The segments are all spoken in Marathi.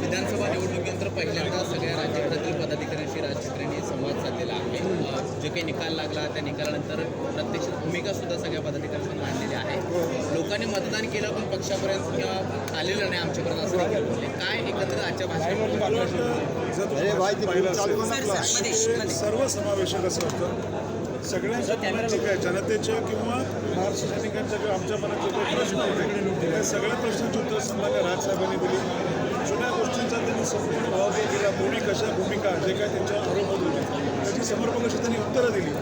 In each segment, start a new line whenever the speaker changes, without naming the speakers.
विधानसभा निवडणुकीनंतर पहिल्यांदा सगळ्या राज्यभरातील पदाधिकाऱ्यांशी राज ठाकरेंनी संवाद साधलेला आहे. जो काही निकाल लागला त्या निकालानंतर प्रत्यक्ष भूमिका सुद्धा सगळ्या पदाधिकाऱ्यांनी मांडलेली आहे. लोकांनी मतदान केलं पण पक्षापर्यंत अ, आलेलं नाही आमच्यापर्यंत असं बोलले. काय एकंदरीत आजच्या भाषणात
मला वाटतं जर तुम्ही भाषण पाहिलं असेल ते सर्वसमावेशक असं होतं. सगळ्यांच्या जनतेच्या किंवा महाराष्ट्र सैनिकांच्या किंवा आमच्या मनात जे काही प्रश्न होते त्या सगळ्या प्रश्नांची उत्तर सन्मान्य राजसाहेबांनी दिली. जुन्या गोष्टींचा त्यांनी संपूर्ण भाव केला. कोणी कशा भूमिका जे काय त्यांच्या आरोप होत होते त्याची समर्पक अशी त्यांनी उत्तरं दिली?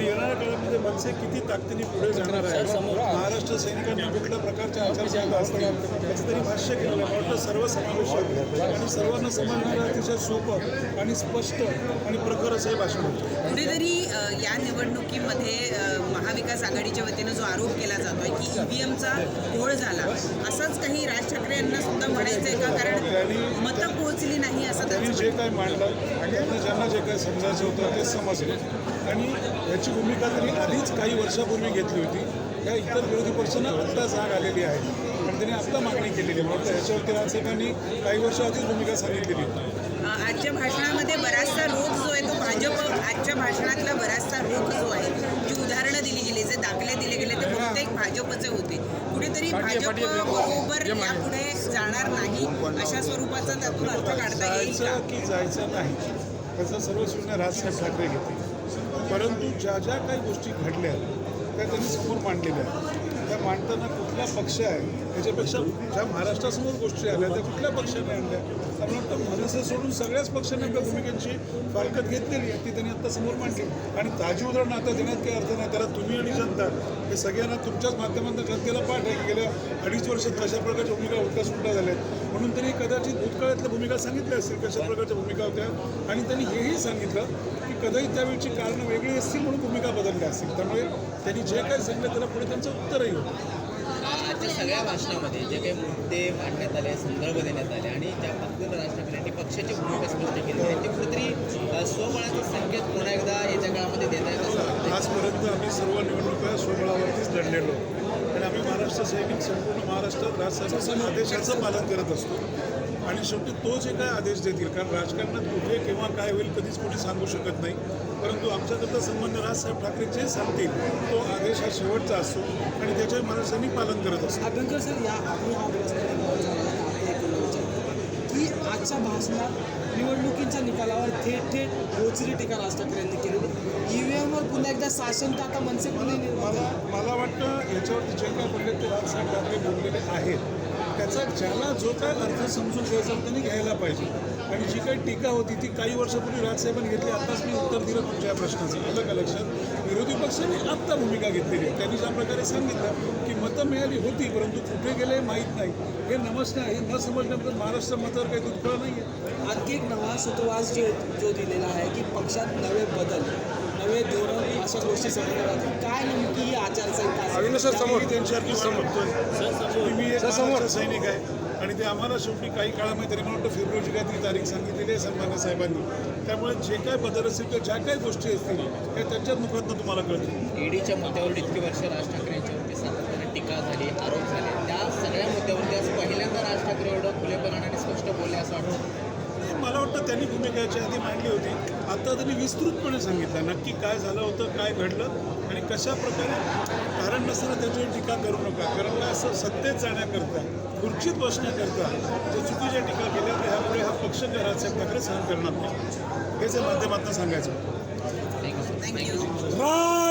आणि येणाऱ्या काळामध्ये मनसे किती ताकदीने पुढे जाणार आहे? महाराष्ट्र सैनिकांना कुठल्या प्रकारच्या आचारसंहिता असतील? याचं त्यांनी भाष्य केलेलं आहे. वाटतं सर्वसमावेशक आणि सर्वांना समजणारं अतिशय सोपं आणि स्पष्ट आणि प्रखर असं हे भाषण होतं.
कुठेतरी या निवडणुकीमध्ये महाविकास आघाडीच्या वतीनं जो आरोप केला जातोय की ईव्हीएमचा घोळ झाला असंच काही राज ठाकरे यांना सुद्धा म्हणायचं आहे का? कारण मतं पोहोचली नाही असं
त्यांनी जे काय मांडलं त्यांना ज्यांना जे काही समजायचं होतं ते समजलं. आणि याची भूमिका त्यांनी आधीच काही वर्षापूर्वी घेतली होती. त्या इतर विरोधी पक्षांना आत्ता जाग आलेली आहे. आणि त्यांनी आत्ता मागणी केलेली वाटतं याच्यावरती राजसाहेबांनी काही वर्ष आधीच भूमिका सांगितलेली
आजच्या भाषणामध्ये बराचसा रोख जो आहे तो भाजप आजच्या भाषणातला बराचसा रोख जो आहे जी उदाहरणं दिली गेली जे दाखले दिले गेले ते बहुतेक भाजपचे होते. कुठेतरी भाजप बरोबर यापुढे जाणार नाही अशा स्वरूपाचा त्यातून अर्थ काढता येईल का?
जायचं नाही त्याचा सर्व निर्णय राजसाहेब ठाकरे घेते परंतु ज्या ज्या काही गोष्टी घडल्या त्या त्यांनी समोर मांडलेल्या आहेत. त्या मांडताना कुठला पक्ष आहे त्याच्यापेक्षा ज्या महाराष्ट्रासमोर गोष्टी आल्या त्या कुठल्या पक्षाने आणल्या? मला वाटतं मनसे सोडून सगळ्याच पक्षांनी आपल्या भूमिकांची फारकत घेतलेली आहे ती त्यांनी आता समोर मांडली. आणि ताजी उदाहरणं आता देण्यात काही अर्थ नाही. त्याला तुम्ही आणि जनता हे सगळ्यांना तुमच्याच माध्यमातून जनतेला पाठ आहे की गेल्या अडीच वर्षात कशा प्रकारच्या भूमिका उलटा सुटल्या झाल्या म्हणून त्यांनी कदाचित भूतकाळातल्या भूमिका सांगितल्या असतील कशा प्रकारच्या भूमिका होत्या. आणि त्यांनी हेही सांगितलं की कदाचित त्यावेळची कारणं वेगळी असतील म्हणून भूमिका बदलल्या असतील. त्यामुळे त्यांनी जे काही सांगितलं त्याला पुढे त्यांचं उत्तरही होतं.
आजच्या सगळ्या भाषणामध्ये जे काही मुद्दे मांडण्यात आले संदर्भ देण्यात आले आणि त्या पद्धतीनं राज ठाकरे यांनी पक्षाची भूमिका स्पष्ट केली. आहे ते कुठेतरी अ, स्वबळाचा संकेत पुन्हा एकदा येत्या काळामध्ये देता येत असं
आजपर्यंत आम्ही सर्व निवडणुका स्वबळावरतीच लढलेलो आणि आम्ही महाराष्ट्र सैनिक संपूर्ण महाराष्ट्रात राजसाहेबांच्या आदेशाचं पालन करत असतो. आणि शेवटी तो जे काय आदेश देतील. कारण राजकारणात कुठे केव्हा काय होईल कधीच कोणी सांगू शकत नाही. परंतु आमच्याकरता सन्मान्य राजसाहेब ठाकरे जे सांगतील तो आदेश हा शेवटचा असतो आणि त्याचे महाराष्ट्र सैनिक पालन करत असतो.
अभ्यंकर सर या हा की आजच्या भाषणात निवडणुकीच्या निकालावर थेट थेट बोचरी टीका राज ठाकरे यांनी केलेली. ईव्हीएमवर पुन्हा एकदा शासन तर आता मनसे पुणे
मला मला वाटतं याच्यावरती जे काय बोलले ते राजसाहेब ठाकरे बोललेले आहेत. त्याचा ज्याला जो काय अर्थ समजून घ्यायचा त्यांनी घ्यायला पाहिजे. आणि जी काही टीका होती ती काही वर्षापूर्वी राजसाहेबांनी घेतली आत्ताच मी उत्तर दिलं तुमच्या या प्रश्नाचं. आलं का लक्षात? विरोधी पक्षाने आत्ता भूमिका घेतलेली आहे. त्यांनी ज्या प्रकारे सांगितलं की मतं मिळाली होती परंतु कुठे गेले माहीत नाही. हे नमस्कार हे न समजल्याबद्दल महाराष्ट्र मतावर काही दुष्काळ नाही आहे
आणखी एक नवा सुतवास जे जो दिलेला आहे की पक्षात नवे बदल. नवे धोरण अशा गोष्टी समोर राहतील काय नेमकी ही आचारसंहिता असेल?
अरविंद सर समोर.
त्यांच्यावरती समजतोय की मी एक महाराष्ट्र सैनिक आहे आणि ते आम्हाला शेवटी काही काळामध्ये तरी मला वाटतं फेब्रुवारीची काय ती तारीख सांगितलेली आहे सन्मान्य साहेबांनी. त्यामुळे जे काय बदल असतील किंवा ज्या काही गोष्टी असतील त्या त्यांच्याच मुखातनं तुम्हाला कळतील.
ईडीच्या मुद्द्यावर इतकी वर्ष राज ठाकरे यांच्यावरती सातत्याने टीका झाली आरोप झाले. त्या सगळ्या मुद्द्यावरती आज पहिल्यांदा राज ठाकरे एवढं खुलेपणाने आणि स्पष्ट बोलले असं वाटतं
मला वाटतं त्यांनी भूमिका याच्या आधी मांडली होती. आता त्यांनी विस्तृतपणे सांगितलं नक्की काय झालं होतं काय घडलं आणि कशा प्रकारे कारण नसताना त्याच्यावर टीका करू नका. कारण असं सत्तेत जाण्याकरता खुर्चीत बसण्याकरता जे चुकीच्या टीका केल्या तर ह्यापुढे हा पक्ष राजसाहेब ठाकरे सहन करणार नाही. हेच या माध्यमातून सांगायचं.